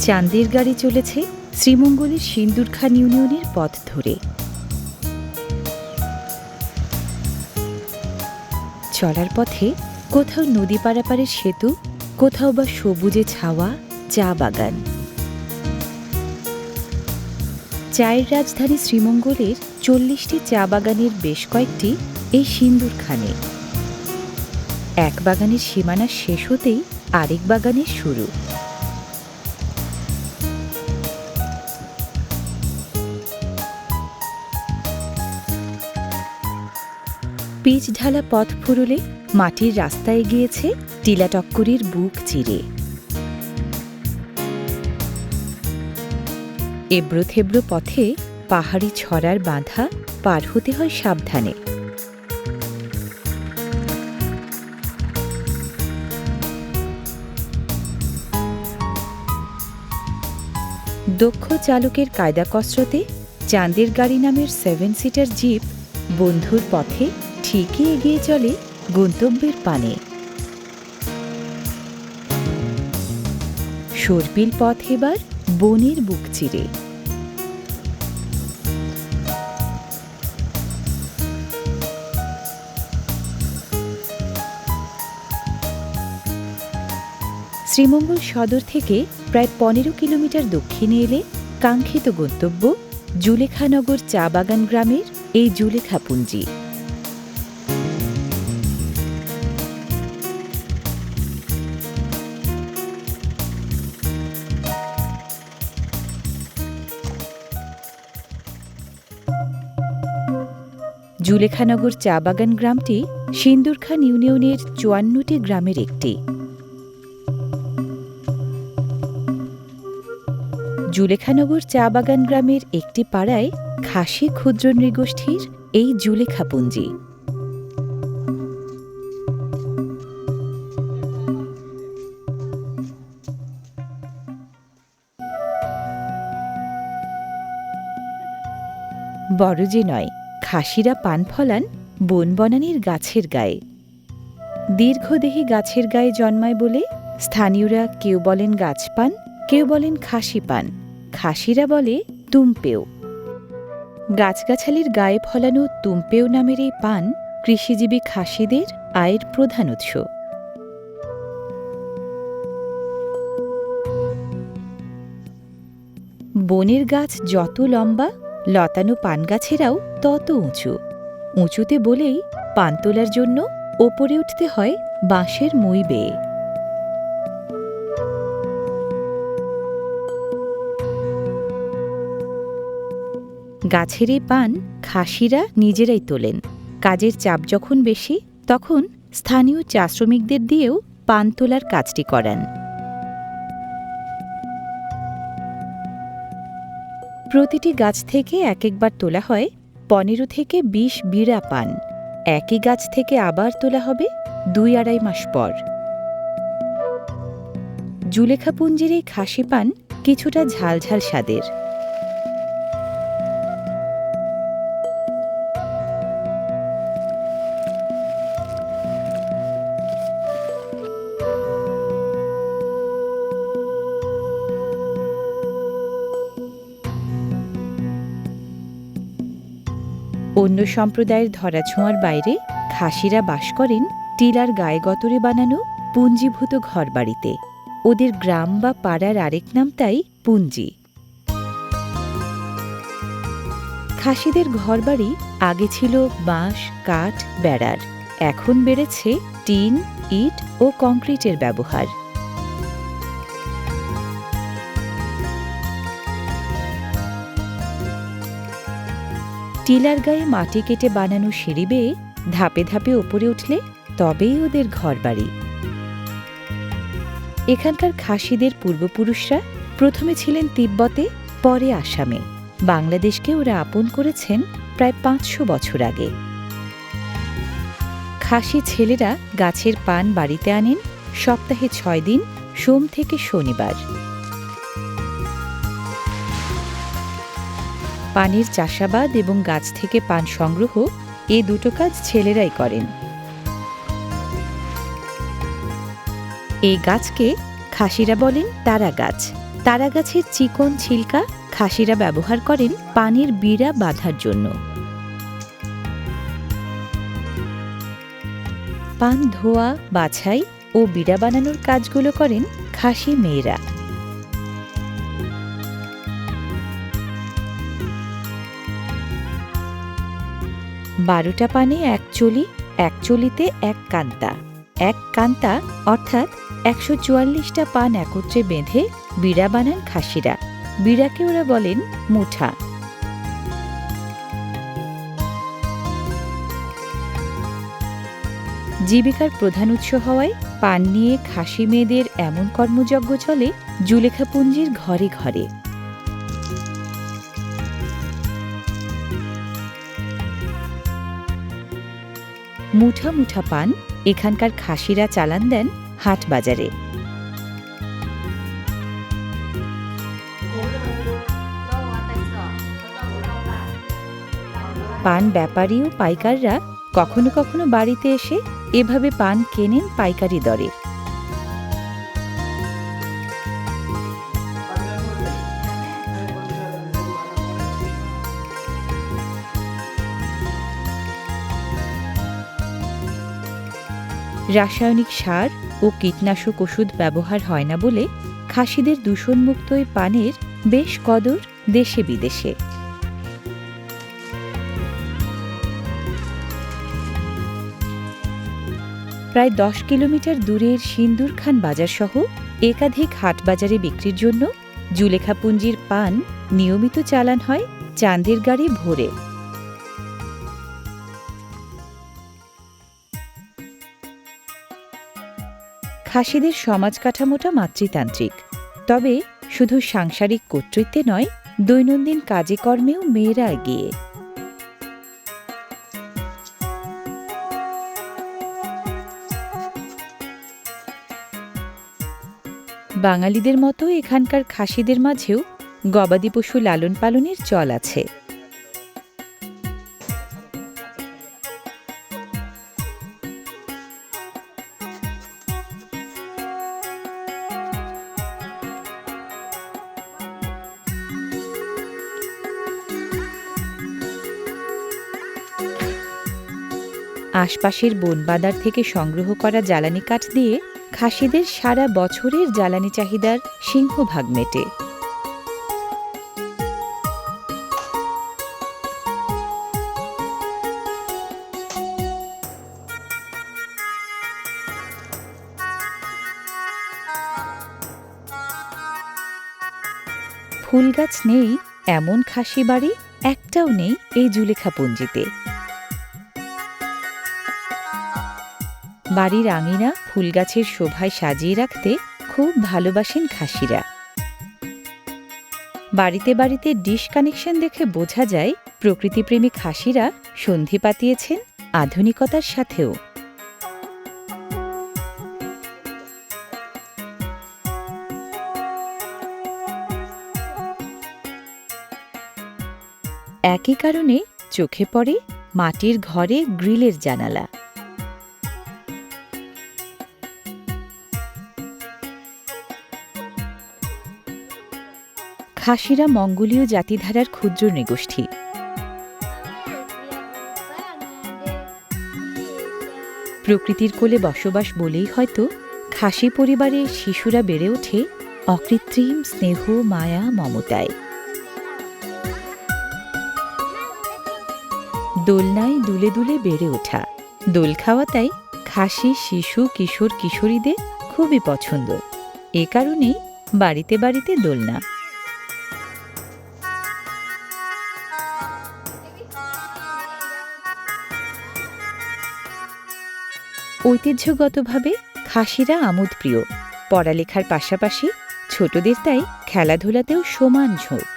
চাঁদের গাড়ি চলেছে শ্রীমঙ্গলের সিন্দুরখান ইউনিয়নের পথ ধরে। চলার পথে কোথাও নদী পারাপারের সেতু, কোথাও বা সবুজে ছাওয়া চা বাগান। চায়ের রাজধানী শ্রীমঙ্গলের চল্লিশটি চা বাগানের বেশ কয়েকটি এই সিন্দুরখানে। এক বাগানের সীমানা শেষ হতেই আরেক বাগানের শুরু। পিচ ঢালা পথ ফুরুলে মাটির রাস্তায় গিয়েছে টিলাটক্করির বুক চিরে। এবড়ো থেবড়ো পথে পাহাড়ি ছড়ার বাঁধা পার হতে হয় সাবধানে। দক্ষ চালকের কায়দা কসরতে চাঁদের গাড়ি নামের সেভেন সিটার জিপ বন্ধুর পথে ঠিকই এগিয়ে চলে গন্তব্যের পানে। সর্পিল পথ এবার বনের বুক চিরে। শ্রীমঙ্গল সদর থেকে প্রায় পনেরো কিলোমিটার দক্ষিণে এলে কাঙ্ক্ষিত গন্তব্য জুলেখানগর চা বাগান গ্রামের এই জুলেখাপুঞ্জি। জুলেখানগর চা বাগান গ্রামটি সিন্দুরখান ইউনিয়নের চুয়ান্নটি গ্রামের একটি। জুলেখানগর চা বাগান গ্রামের একটি পাড়ায় খাসি ক্ষুদ্র নৃগোষ্ঠীর এই জুলেখাপুঞ্জি। বড় যে নয় খাসিরা পান ফলান বন বনানীর গাছের গায়ে। দীর্ঘদেহী গাছের গায়ে জন্মায় বলে স্থানীয়রা কেউ বলেন গাছ পান, কেউ বলেন খাসি পান। খাসিরা বলে তুমপেও। গাছগাছালির গায়ে ফলানো তুমপেও নামের এই পান কৃষিজীবী খাসিদের আয়ের প্রধান উৎস। বনের গাছ যত লম্বা লতানো পান গাছেরাও তত উঁচু। উঁচুতে বলেই পান তোলার জন্য ওপরে উঠতে হয় বাঁশের মই বেয়ে। গাছের এই পান খাসিরা নিজেরাই তোলেন। কাজের চাপ যখন বেশি, তখন স্থানীয় চা শ্রমিকদের দিয়েও পান তোলার কাজটি করান। প্রতিটি গাছ থেকে এক একবার তোলা হয় পনেরো থেকে বিশ বিড়া পান। একই গাছ থেকে আবার তোলা হবে দুই আড়াই মাস পর। জুলেখাপুঞ্জির এই খাসি পান কিছুটা ঝালঝাল স্বাদের। অন্য সম্প্রদায়ের ধরাছোঁয়ার বাইরে খাসিরা বাস করেন টিলার গায়ে গতরে বানানো পুঞ্জীভূত ঘরবাড়িতে। ওদের গ্রাম বা পাড়ার আরেক নাম তাই পুঞ্জি। খাসিদের ঘরবাড়ি আগে ছিল বাঁশ, কাঠ, বেড়ার। এখন বেড়েছে টিন, ইট ও কংক্রিটের ব্যবহার। টিলার গায়ে মাটি কেটে বানানো সিঁড়ি বেয়ে ধাপে ধাপে ওপরে উঠলে তবেই ওদের ঘরবাড়ি। এখানকার খাসিদের পূর্বপুরুষরা প্রথমে ছিলেন তিব্বতে, পরে আসামে। বাংলাদেশকে ওরা আপন করেছেন প্রায় পাঁচশো বছর আগে। খাসি ছেলেরা গাছের পান বাড়িতে আনেন সপ্তাহে ছয় দিন, সোম থেকে শনিবার। পানির চাষাবাদ এবং গাছ থেকে পান সংগ্রহ এ দুটো কাজ ছেলেরাই করেন। এই গাছকে খাসিরা বলেন তারা গাছ তারা গাছের চিকন ছিলকা খাসিরা ব্যবহার করেন পানের বিড়া বাঁধার জন্য। পান ধোয়া, বাছাই ও বিড়া বানানোর কাজগুলো করেন খাসি মেয়েরা। বারোটা পানে এক চলি, এক চলিতে এক কান্তা। এক কান্তা অর্থাৎ একশো চুয়াল্লিশটা পান একত্রে বেঁধে বিড়া বানান খাসিরা। বিড়াকে ওরা বলেন মুঠা। জীবিকার প্রধান উৎস হওয়ায় পান নিয়ে খাসি মেয়েদের এমন কর্মযজ্ঞ চলে, জুলেখাপুঞ্জির ঘরে ঘরে। মুঠা মুঠা পান, এখানকার খাসিরা চালান দেন হাট বাজারে। পান ব্যাপারী ও পাইকাররা কখনো কখনো বাড়িতে এসে এভাবে পান কেনেন পাইকারি দরে। রাসায়নিক সার ও কীটনাশক ওষুধ ব্যবহার হয় না বলে খাসিদের দূষণমুক্ত এই পানের বেশ কদর দেশে বিদেশে। প্রায় দশ কিলোমিটার দূরের সিন্দুর খান বাজার সহ একাধিক হাট বাজারে বিক্রির জন্য জুলেখাপুঞ্জির পান নিয়মিত চালান হয় চাঁদের গাড়ি ভোরে। খাসিদের সমাজ কাঠামোটা মাতৃতান্ত্রিক। তবে শুধু সাংসারিক কর্তৃত্বে নয়, দৈনন্দিন কাজে কর্মেও মেয়েরা এগিয়ে। বাঙালিদের মতো এখানকার খাসিদের মাঝেও গবাদি পশু লালন পালনের চল আছে। আশপাশের বনবাদার থেকে সংগ্রহ করা জ্বালানি কাঠ দিয়ে খাসিদের সারা বছরের জ্বালানি চাহিদার সিংহভাগ মেটে। ফুল গাছ নেই, এমন খাসি বাড়ি একটাও নেই এই জুলেখাপুঞ্জিতে বাড়ির আঙিনা ফুল গাছের শোভায় সাজিয়ে রাখতে খুব ভালোবাসেন খাসিরা। বাড়িতে বাড়িতে ডিশ কানেকশন দেখে বোঝা যায়, প্রকৃতিপ্রেমী খাসিরা সন্ধি পাতিয়েছেন আধুনিকতার সাথেও। একই কারণে চোখে পড়ে মাটির ঘরে গ্রিলের জানালা। খাসিরা মঙ্গোলীয় জাতিধারার ক্ষুদ্র নৃগোষ্ঠী। প্রকৃতির কোলে বসবাস বলেই হয়তো খাসি পরিবারে শিশুরা বেড়ে ওঠে অকৃত্রিম স্নেহ, মায়া, মমতায়। দোলনায় দুলে দুলে বেড়ে ওঠা। দোল খাওয়া তাই খাসি, শিশু, কিশোর, কিশোরীদের খুবই পছন্দ। এ কারণেই বাড়িতে বাড়িতে দোলনা। ঐতিহ্যগতভাবে খাসিরা আমোদপ্রিয় পড়ালেখার পাশাপাশি ছোটদের তাই খেলাধুলাতেও সমান ঝোঁক।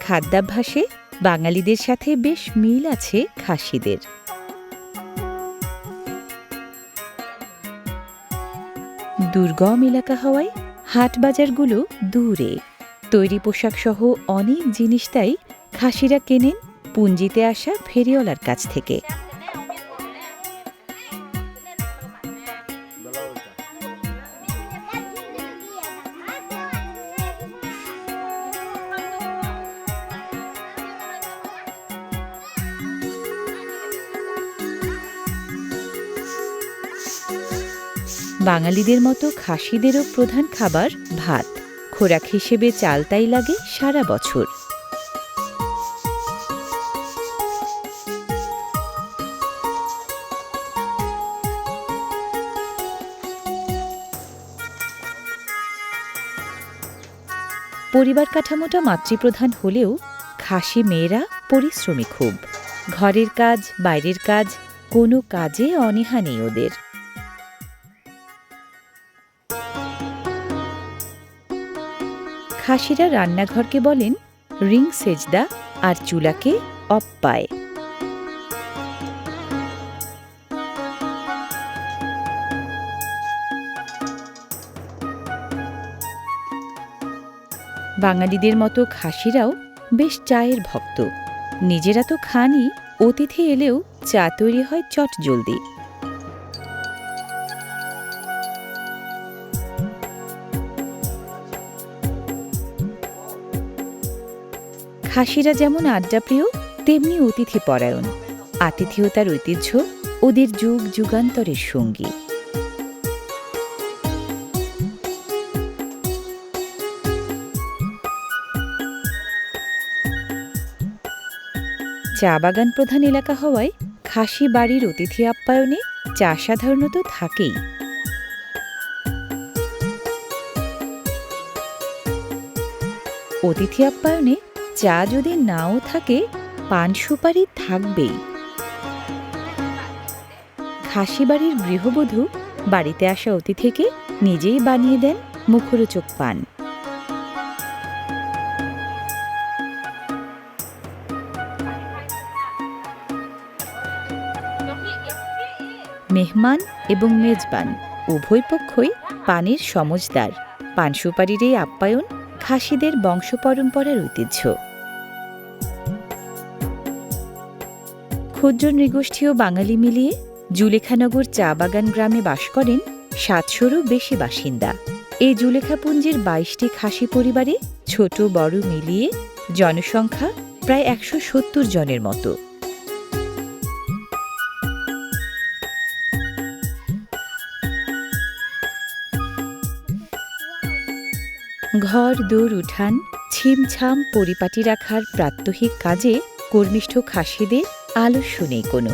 খাদ্যাভ্যাসে বাঙালিদের সাথে বেশ মিল আছে খাসিদের। দুর্গম এলাকা হওয়ায় হাট বাজারগুলো দূরে। তৈরি পোশাক সহ অনেক জিনিস তাই খাসিরা কেনেন পুঞ্জিতে আসা ফেরিওয়ালার কাছ থেকে। বাঙালিদের মতো খাসিদেরও প্রধান খাবার ভাত। খোরাক হিসেবে চালতাই লাগে সারা বছর। পরিবার কাঠামোটা মাতৃপ্রধান হলেও খাসি মেয়েরা পরিশ্রমী খুব। ঘরের কাজ, বাইরের কাজ, কোনো কাজে অনীহা নেই ওদের। খাসিরা রান্নাঘরকে বলেন রিং সেজদা আর চুলাকে অপ্পায়। বাঙালিদের মতো খাসিরাও বেশ চায়ের ভক্ত। নিজেরা তো খানই, অতিথি এলেও চা তৈরি হয় চট জলদি খাসিরা যেমন আড্ডাপ্রিয়, তেমনি অতিথি পরায়ণ আতিথেয়তার ঐতিহ্য ওদের যুগ যুগান্তরের সঙ্গী। চা বাগান প্রধান এলাকা হওয়ায় খাসি বাড়ির অতিথি আপ্যায়নে চা সাধারণত থাকেই। অতিথি আপ্যায়নে চা যদি নাও থাকে, পান সুপারি থাকবেই। খাসি বাড়ির গৃহবধূ বাড়িতে আসা অতিথিকে নিজেই বানিয়ে দেন মুখরোচক পান। মেহমান এবং মেজবান, উভয় পক্ষই পানির সমজদার। পান সুপারির এই আপ্যায়ন খাসিদের বংশ পরম্পরার ঐতিহ্য। ক্ষুদ্র নৃগোষ্ঠী ও বাঙালি মিলিয়ে জুলেখানগর চা বাগান গ্রামে বাস করেন সাতশোরও বেশি বাসিন্দা। এই জুলেখাপুঞ্জের বাইশটি খাসি পরিবারে ছোট, বড় মিলিয়ে জনসংখ্যা প্রায় একশো সত্তর জনের মতো। ঘর দৌড় উঠান, ছিমছাম, পরিপাটি রাখার প্রাত্যহিক কাজে কর্মিষ্ঠ খাসিদের আলস্য নেই কোনো।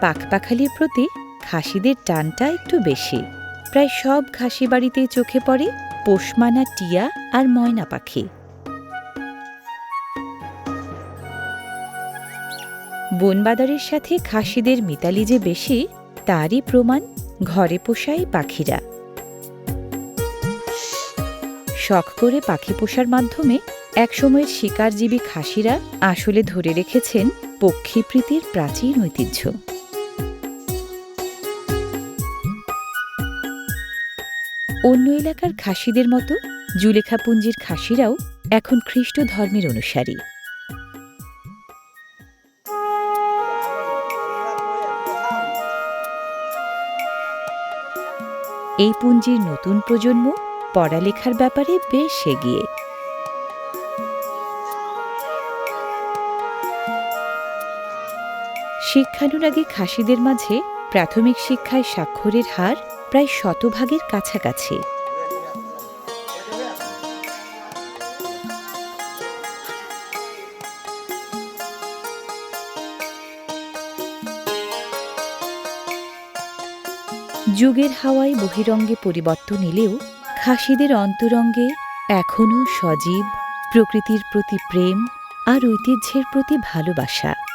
পাখপাখালির প্রতি খাসিদের টানটা একটু বেশি। প্রায় সব খাসি বাড়িতেই চোখে পড়ে পোষমানা টিয়া আর ময়না পাখি। বনবাদারের সাথে খাসিদের মিতালি যে বেশি, তারই প্রমাণ ঘরে পোষাই পাখিরা। শখ করে পাখি পোষার মাধ্যমে একসময়ের শিকারজীবী খাসিরা আসলে ধরে রেখেছেন পক্ষীপ্রীতির প্রাচীন ঐতিহ্য। অন্য এলাকার খাসিদের মতো জুলেখাপুঞ্জির খাসিরাও এখন খ্রিস্ট ধর্মের অনুসারী। এই পুঞ্জির নতুন প্রজন্ম পড়ালেখার ব্যাপারে বেশ এগিয়ে। শিক্ষানুরাগী খাসিদের মাঝে প্রাথমিক শিক্ষায় স্বাক্ষরের হার প্রায় শতভাগের কাছাকাছি। যুগের হাওয়ায় বহিরঙ্গে পরিবর্তন এলেও খাসিদের অন্তরঙ্গে এখনও সজীব, প্রকৃতির প্রতি প্রেম আর ঐতিহ্যের প্রতি ভালোবাসা।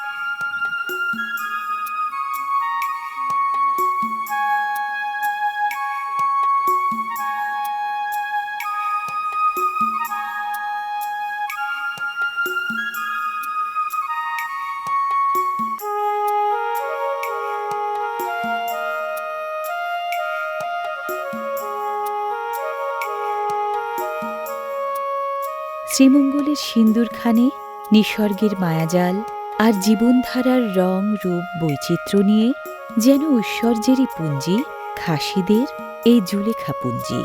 শ্রীমঙ্গলের সিন্দুরখানে নিসর্গের মায়াজাল আর জীবনধারার রং, রূপ, বৈচিত্র্য নিয়ে যেন ঐশ্বর্যেরই পুঞ্জি খাসিদের এই জুলেখা পুঞ্জি